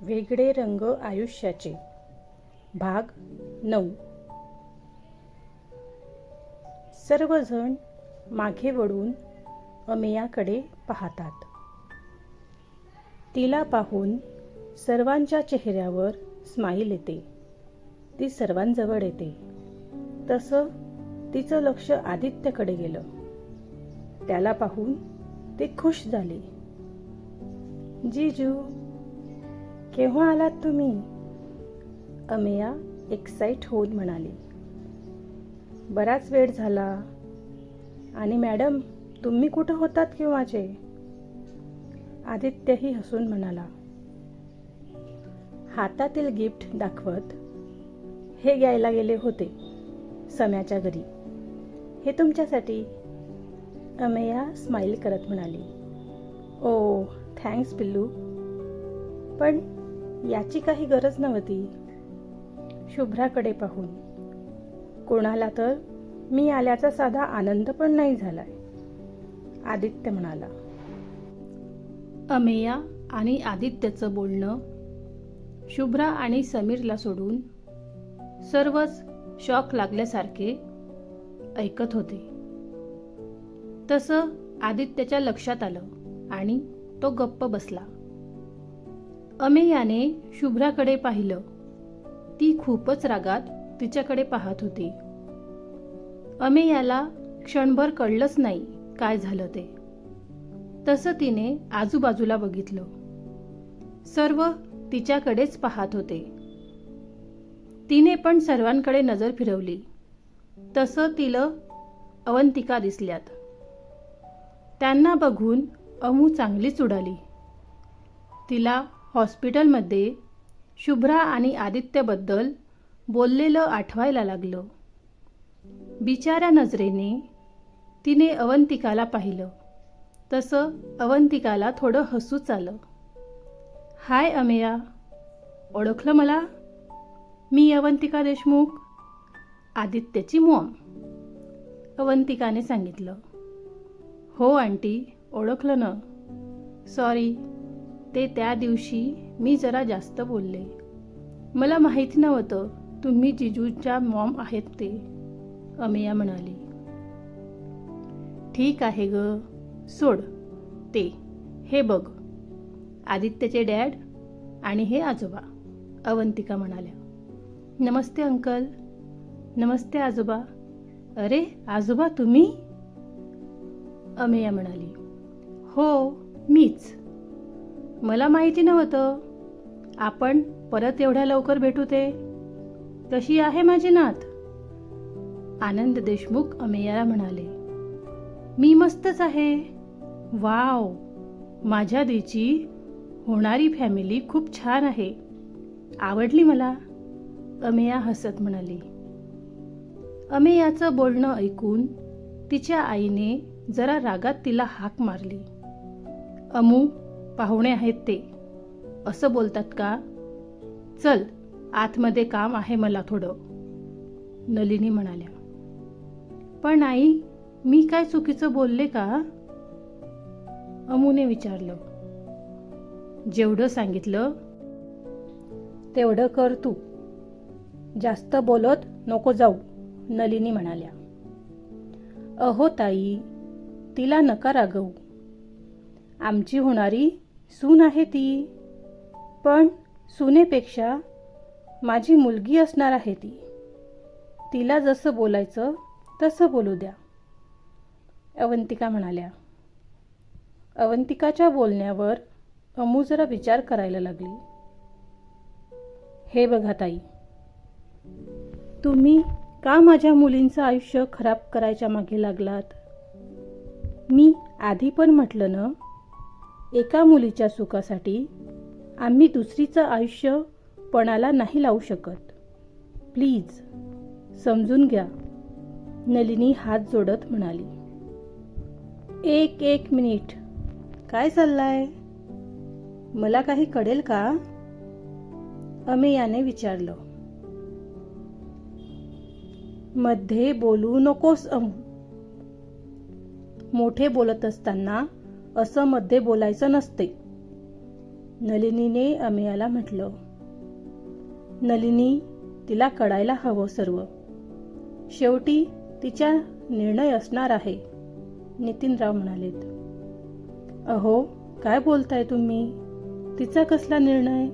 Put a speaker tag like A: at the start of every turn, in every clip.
A: वेगळे रंग आयुष्याचे. भाग नऊ. सर्वजण मागे वळून अमेयाकडे पाहतात. तिला पाहून सर्वांच्या चेहऱ्यावर स्माईल येते. ती सर्वांजवळ येते. तसं तिचं लक्ष आदित्यकडे गेलं. त्याला पाहून ती खुश झाले. जीजू केव्हा आलात तुम्ही? अमेया एक्साईट होऊन म्हणाली. बराच वेळ झाला. आणि मॅडम तुम्ही कुठं होतात केव्हाचे? आदित्यही हसून म्हणाला. हातातील गिफ्ट दाखवत हे घ्यायला गेले होते सम्याच्या घरी. हे तुमच्यासाठी? अमेया स्माईल करत म्हणाली. ओ थँक्स पिल्लू. पण याची काही गरज नव्हती. शुभ्राकडे पाहून. कोणाला तर मी आल्याचा साधा आनंद पण नाही झालाय. आदित्य म्हणाला. अमेया आणि आदित्यचं बोलणं शुभ्रा आणि समीरला सोडून सर्वच शॉक लागल्यासारखे ऐकत होते. तसं आदित्यच्या लक्षात आलं आणि तो गप्प बसला. अमेयाने शुभ्राकडे पाहिलं. ती खूपच रागात तिच्याकडे पाहत होती. अमेयाला क्षणभर कळलंच नाही काय झालं ते. तसं तिने आजूबाजूला बघितलं. सर्व तिच्याकडेच पाहत होते. तिने पण सर्वांकडे नजर फिरवली. तसं तिला अवंतिका दिसल्यात. त्यांना बघून अमू चांगलीच उडाली. तिला हॉस्पिटलमध्ये शुभ्रा आणि आदित्यबद्दल बोललेलं आठवायला लागलं. बिचाऱ्या नजरेने तिने अवंतिकाला पाहिलं. तसं अवंतिकाला थोडं हसूच आलं. हाय अमेया ओळखलं मला? मी अवंतिका देशमुख आदित्यची मॉम अवंतिकाने सांगितलं. हो आंटी ओळखलं ना. सॉरी. ते त्या दिवशी मी जरा जास्त बोलले. मला माहिती नव्हतं तुम्ही जिजूच्या मॉम आहेत ते अमेया म्हणाली. ठीक आहे ग सोड ते हे बघ आदित्यचे डॅड आणि हे आजोबा अवंतिका म्हणाल्या. नमस्ते अंकल नमस्ते आजोबा. अरे आजोबा तुम्ही? अमेया म्हणाली. हो मीच. मला माहिती नव्हतं. आपण परत एवढ्या लवकर भेटू ते. तशी आहे माझी नात. आनंद देशमुख अमेयाला म्हणाले मी मस्तच आहे. वाव! माझ्या दीची होणारी फॅमिली खूप छान आहे. आवडली मला? अमेया हसत म्हणाली. अमेयाचं बोलणं ऐकून तिच्या आईने जरा रागात तिला हाक मारली. अमू पाहुणे आहेत ते. असं बोलतात का? चल आतमध्ये काम आहे मला थोडं. नलिनी म्हणाल्या. पण आई मी काय चुकीचं बोलले का? अमूने विचारलं. जेवढं सांगितलं तेवढं कर तू. जास्त बोलत नको जाऊ नलिनी म्हणाल्या. अहो ताई तिला नका रागवू. आमची होणारी सून आहे ती. पण सुनेपेक्षा माझी मुलगी असणार आहे ती. तिला जसं बोलायचं तसं बोलू द्या. अवंतिका म्हणाल्या. अवंतिकाच्या बोलण्यावर अमू जरा विचार करायला लागली. हे बघा ताई. तुम्ही का माझ्या मुलींचं आयुष्य खराब करायच्या मागे लागलात? मी आधी पण म्हटलं ना एका मुलीच्या सुखासाठी आम्ही दुसरीचं आयुष्य पणाला नाही लावू शकत. प्लीज समजून घ्या. नलिनी हात जोडत म्हणाली. एक एक मिनिट. काय चाललाय? मला काही कळेल का? अमेयाने विचारलं. मध्ये बोलू नकोस अमू. मोठे बोलत असताना असं मध्ये बोलायचं नसते. नलिनीने अमेयाला म्हटलं नलिनी तिला कळायला हवं सर्व. शेवटी तिचा निर्णय असणार आहे. नितीनराव म्हणालेत अहो काय बोलताय तुम्ही? तिचा कसला निर्णय?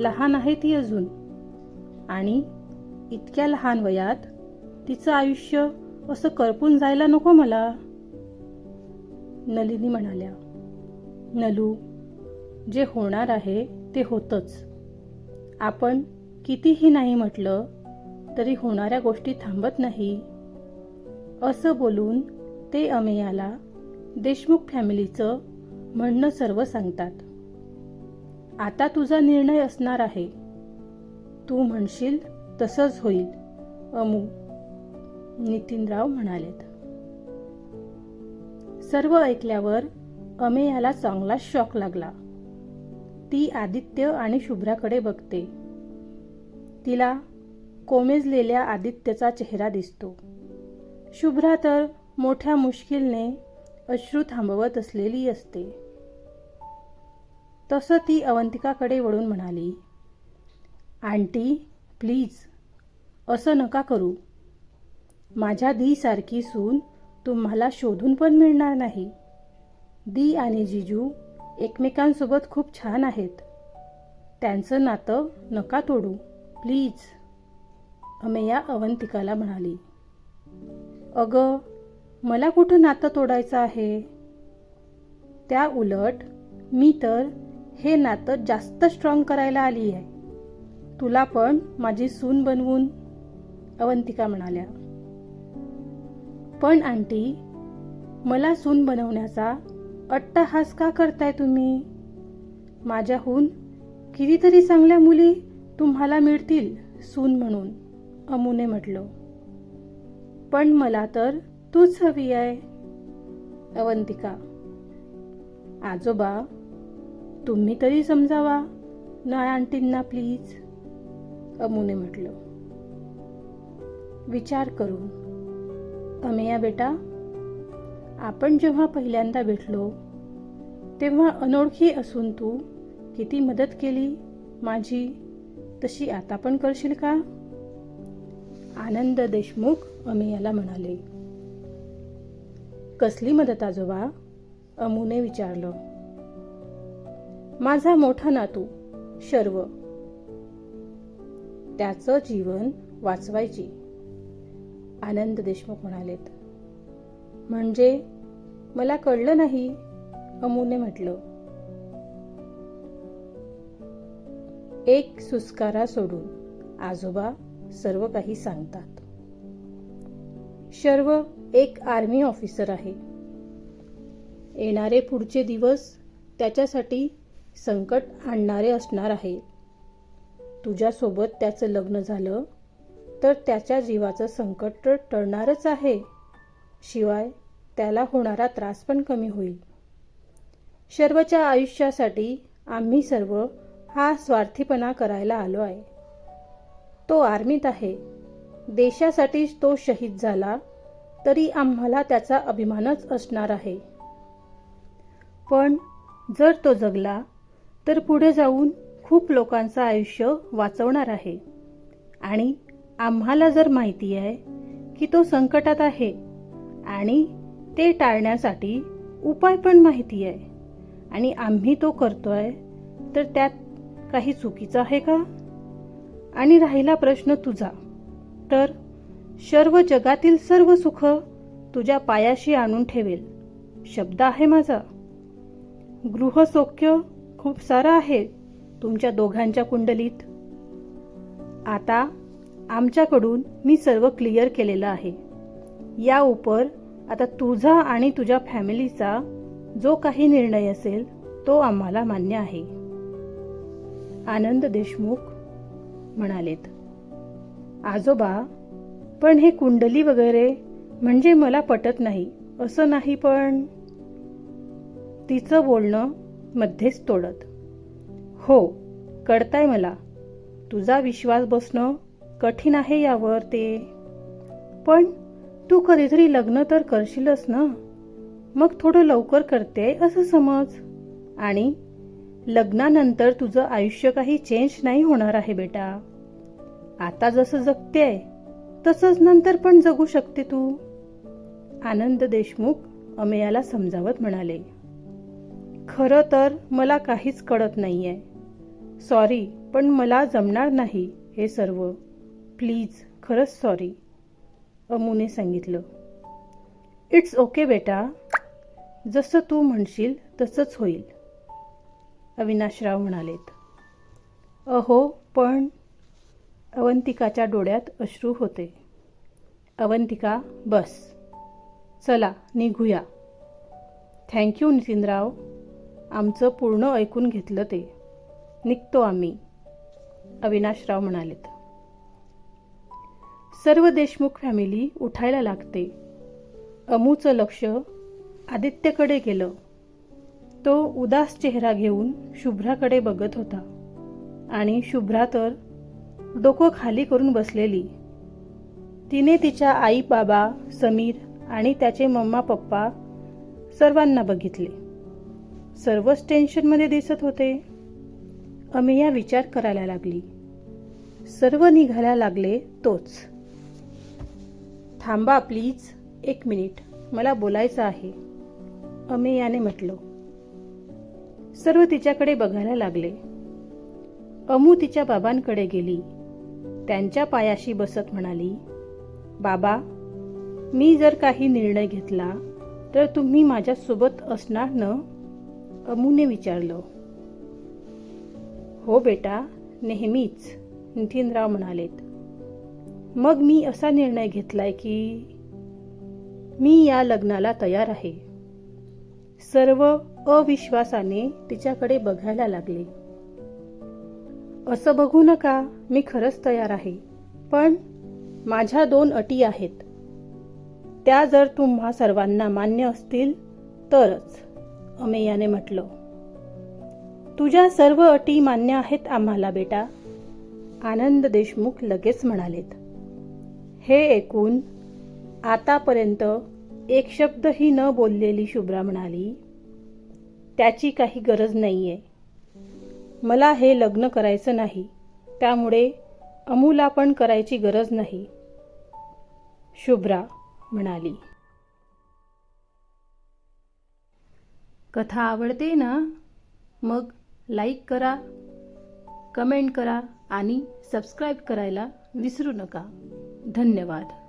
A: लहान आहे ती अजून. आणि इतक्या लहान वयात तिचं आयुष्य असं करपून जायला नको मला. नलिनी म्हणाल्या नलू जे होणार आहे ते होतच. आपण कितीही नाही म्हटलं तरी होणाऱ्या गोष्टी थांबत नाही. असं बोलून ते अमेयाला देशमुख फॅमिलीचं म्हणणं सर्व सांगतात. आता तुझा निर्णय असणार आहे. तू म्हणशील तसंच होईल. अमू नितीनराव म्हणालेत. सर्व ऐकल्यावर अमेयाला चांगला शॉक लागला. ती आदित्य आणि शुभ्राकडे बघते. तिला कोमेजलेल्या आदित्यचा चेहरा दिसतो. शुभ्रा तर मोठ्या मुश्किलने अश्रू थांबवत असलेली असते. तसं ती अवंतिकाकडे वळून म्हणाली आंटी प्लीज असं नका करू. माझ्या दीसारखी सून तुम्हाला शोधून पण मिळणार नाही. दी आणि जिजू एकमेकांसोबत खूप छान आहेत. त्यांचं नातं नका तोडू प्लीज. अमेया अवंतिकाला म्हणाली. अगं मला कुठं नातं तोडायचं आहे? त्या उलट मी तर हे नातं जास्त स्ट्रॉंग करायला आली आहे तुला पण माझी सून बनवून अवंतिका म्हणाल्या. पण आंटी मला सून बनवण्याचा अट्टहास का करताय तुम्ही? माझ्याहून कितीतरी चांगल्या मुली तुम्हाला मिळतील सून म्हणून अमुने म्हटलं. पण मला तर तूच हवी आहे अवंतिका. आजोबा तुम्ही तरी समजावा ना आंटींना प्लीज अमुने म्हटलं. विचार करून अमेया बेटा आपण जेव्हा पहिल्यांदा भेटलो तेव्हा अनोळखी असून तू किती मदत केली माझी तशी आता पण करशील का? आनंद देशमुख अमेयाला म्हणाले. कसली मदत आजोबा? अमुने विचारलं. माझा मोठा नातू शर्व. त्याचं जीवन वाचवायची. आनंद देशमुख म्हणालेत. म्हणजे मला कळलं नाही अमुने म्हटलं. एक सुस्कारा सोडून आजोबा सर्व काही सांगतात. शर्व एक आर्मी ऑफिसर आहे. येणारे पुढचे दिवस त्याच्यासाठी संकट आणणारे असणार आहे. तुझ्यासोबत त्याचं लग्न झालं तर त्याच्या जीवाचं संकट तर टळणारच आहे. शिवाय त्याला होणारा त्रास पण कमी होईल. सर्वच्या आयुष्यासाठी आम्ही सर्व हा स्वार्थीपणा करायला आलो आहे. तो आर्मीत आहे. देशासाठीच तो शहीद झाला तरी आम्हाला त्याचा अभिमानच असणार आहे. पण जर तो जगला तर पुढे जाऊन खूप लोकांचं आयुष्य वाचवणार आहे. आणि आम्हाला जर माहिती आहे की तो संकटात आहे आणि ते टाळण्यासाठी उपाय पण माहिती आहे आणि आम्ही तो करतोय तर त्यात काही चुकीचं आहे का? आणि राहिला प्रश्न तुझा तर सर्व जगातील सर्व सुख तुझ्या पायाशी आणून ठेवेल शब्द आहे माझा. गृहसौख्य खूप सारं आहे तुमच्या दोघांच्या कुंडलीत. आता आमच्याकडून मी सर्व क्लिअर केलेलं आहे. या उपर आता तुझा आणि तुझ्या फॅमिलीचा जो काही निर्णय असेल तो आम्हाला मान्य आहे. आनंद देशमुख म्हणालेत. आजोबा पण हे कुंडली वगैरे म्हणजे मला पटत नाही असं नाही पण तिचं बोलणं मध्येच तोडत. हो कळताय मला. तुझा विश्वास बसणं कठीण आहे यावर ते. पण तू कधीतरी लग्न तर करशीलच ना? मग थोडं लवकर करते असं समज. आणि लग्नानंतर तुझं आयुष्य काही चेंज नाही होणार आहे बेटा. आता जसं जगतेय तसंच नंतर पण जगू शकते तू. आनंद देशमुख अमेयाला समजावत म्हणाले. खरं तर मला काहीच कळत नाहीये. सॉरी पण मला जमणार नाही हे सर्व. प्लीज खरंच सॉरी अमूने सांगितलं. इट्स ओके बेटा. जसं तू म्हणशील तसंच होईल. अविनाशराव म्हणालेत. अहो पण अवंतिकाच्या डोळ्यात अश्रू होते. अवंतिका बस. चला निघूया. Thank you Nitinrao. आमचं पूर्ण ऐकून घेतलं ते. निघतो आम्ही. अविनाशराव म्हणालेत. सर्व देशमुख फॅमिली उठायला लागते. अमूचं लक्ष आदित्यकडे गेलं. तो उदास चेहरा घेऊन शुभ्राकडे बघत होता. आणि शुभ्रा तर डोकं खाली करून बसलेली. तिने तिच्या आई बाबा समीर आणि त्याचे मम्मा पप्पा सर्वांना बघितले. सर्वच टेन्शनमध्ये दिसत होते. अमेया विचार करायला लागली. सर्व निघायला लागले तोच. थांबा प्लीज. एक मिनिट. मला बोलायचं आहे. अमेयाने म्हटलं. सर्व तिच्याकडे बघायला लागले. अमू तिच्या बाबांकडे गेली. त्यांच्या पायाशी बसत म्हणाली बाबा मी जर काही निर्णय घेतला तर तुम्ही माझ्यासोबत असणार न? अमूने विचारलं. हो बेटा नेहमीच नितीनराव म्हणालेत. मग मी असा निर्णय घेतलाय की मी या लग्नाला तयार आहे. सर्व अविश्वासाने तिच्याकडे बघायला लागले. असं बघू नका मी खरंच तयार आहे. पण माझ्या दोन अटी आहेत. त्या जर तुम्हा सर्वांना मान्य असतील तरच अमेयाने म्हटलं. तुझ्या सर्व अटी मान्य आहेत आम्हाला बेटा. आनंद देशमुख लगेच म्हणालेत. हे ऐकून आतापर्यंत एक शब्दही न बोललेली शुभ्रा म्हणाली त्याची काही गरज नाही आहे मला हे लग्न करायचं नाही त्यामुळे अमूला पण करायची गरज नाही शुभ्रा म्हणाली. कथा आवडते ना? मग लाईक करा कमेंट करा आणि सबस्क्राईब करायला विसरू नका. धन्यवाद.